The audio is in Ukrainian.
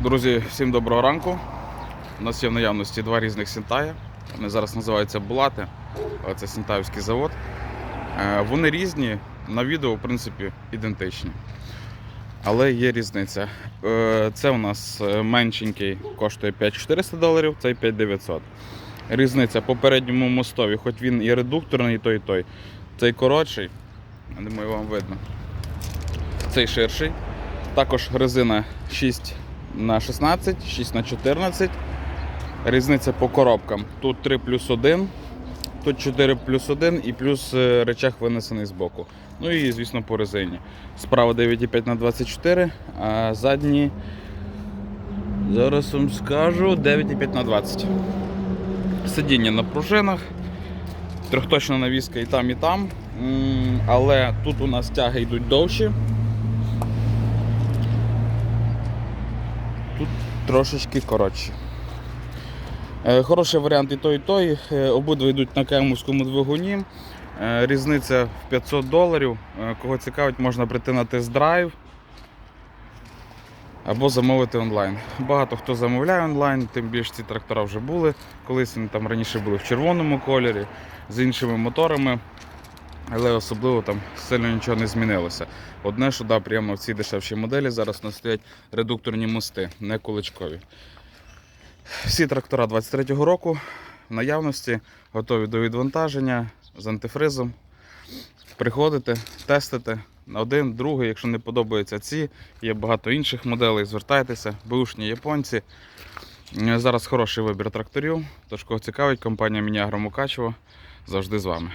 Друзі, всім доброго ранку. У нас є в наявності два різних Сінтая. Вони зараз називаються Булати, це Сінтаївський завод. Е, Вони різні, на відео, в принципі, ідентичні. Але є різниця. Е, Це у нас е, меншенький коштує 5400 доларів, цей 5900. Різниця по передньому мостові, хоч він і редукторний, і той, і той. Цей коротший, думаю, вам видно. Цей ширший. Також резина 6 на 16, 6 на 14. Різниця по коробкам. Тут 3 плюс 1, тут 4 плюс 1 і плюс е, речах винесений з боку. Ну і, звісно, по резині. Справа 9,5 на 24, а задні. Зараз вам скажу 9,5 на 20. Сидіння на пружинах. Трьохточна навіска і там, і там. Але тут у нас тяги йдуть довші. Тут трошечки коротші. Е, Хороший варіант і той, і той. Е, Обидва йдуть на кемовському двигуні. Е, Різниця в 500 доларів. Кого цікавить, можна прийти на тест-драйв або замовити онлайн. Багато хто замовляє онлайн, тим більше ці трактора вже були. Колись вони там раніше були в червоному кольорі з іншими моторами. Але особливо там сильно нічого не змінилося. Одне, що да, приємно в цій дешевшій моделі зараз у нас стоять редукторні мости, не куличкові. Всі трактора 23-го року в наявності, готові до відвантаження з антифризом. Приходите, тестите на один, другий, якщо не подобаються ці, є багато інших моделей, звертайтеся, бушні японці. Е, Зараз хороший вибір тракторів, тож кого цікавить, компанія Мініагро Мукачево завжди з вами.